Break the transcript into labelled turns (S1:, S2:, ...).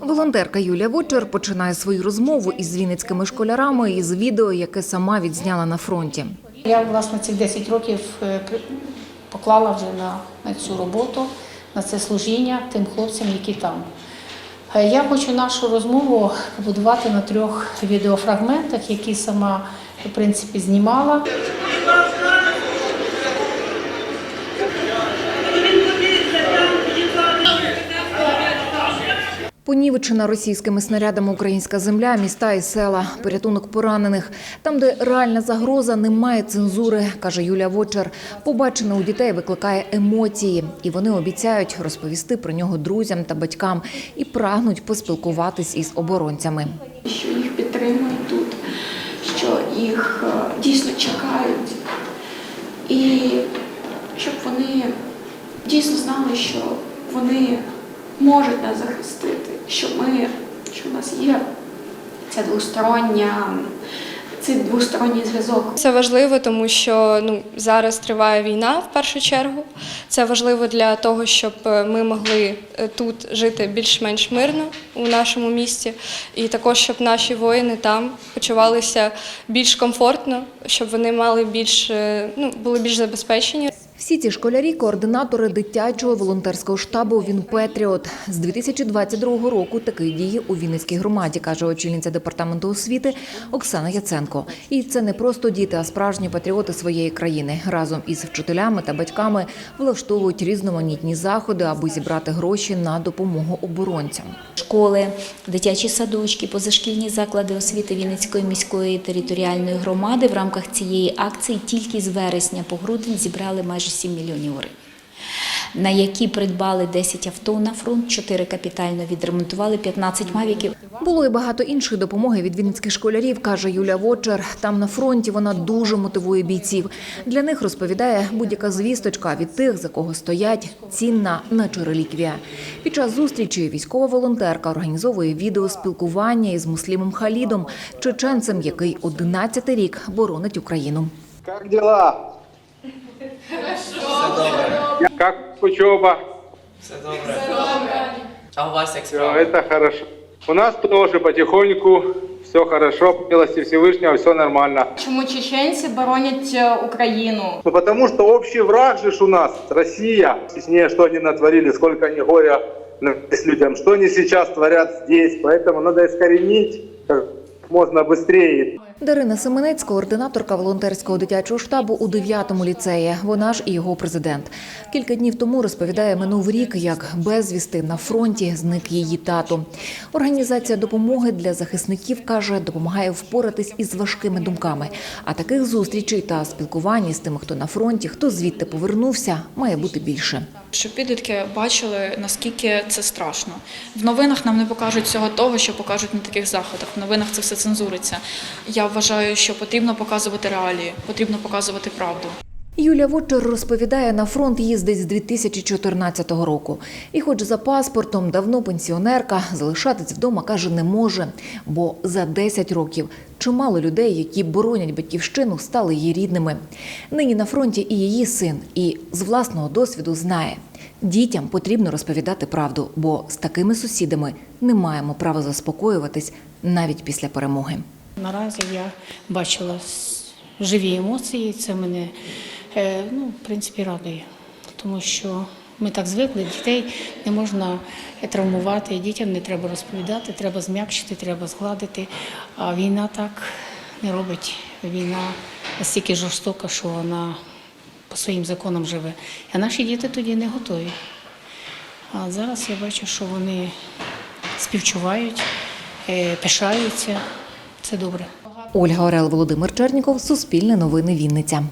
S1: Волонтерка Юлія Вочер починає свою розмову із вінницькими школярами із відео, яке сама відзняла на фронті.
S2: Я власне ці 10 років е, поклала вже на, на цю роботу, на це служіння тим хлопцям, які там. Е, Я хочу нашу розмову побудувати на трьох відеофрагментах, які сама в принципі знімала.
S1: Понівечена російськими снарядами українська земля, міста і села, порятунок поранених. Там, де реальна загроза, немає цензури, каже Юлія Вочер. Побачене у дітей викликає емоції, і вони обіцяють розповісти про нього друзям та батькам і прагнуть поспілкуватись із оборонцями.
S3: що їх підтримують тут, що їх е, дійсно чекають. І щоб вони дійсно знали, що вони можуть нас захистити, що ми, що в нас є ця двостороння, цей двосторонній зв'язок.
S4: Це важливо, тому що ну зараз триває війна в першу чергу. Це важливо для того, щоб е, ми могли е, тут жити більш-менш мирно у нашому місті, і також щоб наші воїни там почувалися більш комфортно, щоб вони мали більш е, ну були більш забезпечені.
S1: Всі ці школярі – координатори дитячого волонтерського штабу «Він Петріот». З 2022 року такий діє у Вінницькій громаді, каже очільниця департаменту освіти Оксана Яценко. І це не просто діти, а справжні патріоти своєї країни. Разом із вчителями та батьками влаштовують різноманітні заходи, аби зібрати гроші на допомогу оборонцям.
S5: Школи, дитячі садочки, позашкільні заклади освіти Вінницької міської територіальної громади в рамках цієї акції тільки з вересня по грудень зібрали майже 7 мільйонів гривень. На які придбали 10 авто на фронт, 4 капітально відремонтували, 15 мавіків.
S1: Було і багато іншої допомоги від вінницьких школярів, каже Юля Вочер. Там на фронті вона дуже мотивує бійців. Для них розповідає будь-яка звісточка від тих, за кого стоять, цінна, наче реліквія. Під час зустрічі військова волонтерка організовує відеоспілкування із Муслімом Халідом, чеченцем, який 11 рік боронить Україну.
S6: Как дела? Хорошо. Как учеба?
S7: Все добре. А у вас як
S6: Все,
S7: справи?
S6: это хорошо. У нас тоже потихоньку все хорошо, по милости Всевышнего, все нормально.
S8: Чому чеченці боронять е, Україну?
S6: Ну, потому что общий враг же ж у нас, Россия. С ней что они натворили, сколько они горя нанесли людям, что они сейчас творят здесь. Поэтому надо искоренить как можно быстрее.
S1: Дарина Семенець, координаторка волонтерського дитячого штабу у 9-му ліцеї. Вона ж і його президент. Кілька днів тому розповідає, минув рік, як безвісти на фронті зник її тато. Організація допомоги для захисників каже, допомагає впоратись із важкими думками. А таких зустрічей та спілкувань з тими, хто на фронті, хто звідти повернувся, має бути більше.
S9: Щоб підлітки бачили, наскільки це страшно. В новинах нам не покажуть всього того, що покажуть на таких заходах. В новинах це все цензуриться. Я вважаю, що потрібно показувати реалії, потрібно показувати правду.
S1: Юлія Вочер розповідає, на фронт їздить з 2014 року. І хоч за паспортом давно пенсіонерка, залишатись вдома, каже, не може. Бо за 10 років чимало людей, які боронять батьківщину, стали її рідними. Нині на фронті і її син, і з власного досвіду знає. Дітям потрібно розповідати правду, бо з такими сусідами не маємо права заспокоюватись навіть після перемоги.
S2: Наразі я бачила живі емоції, це мене ну, в принципі радує, тому що ми так звикли, дітей не можна травмувати, дітям не треба розповідати, треба зм'якшити, треба згладити. А війна так не робить. Війна настільки жорстока, що вона по своїм законам живе. А наші діти тоді не готові. А зараз я бачу, що вони співчувають, е, пишаються. Це добре.
S1: Ольга Орел, Володимир Черніков, Суспільне новини Вінниця.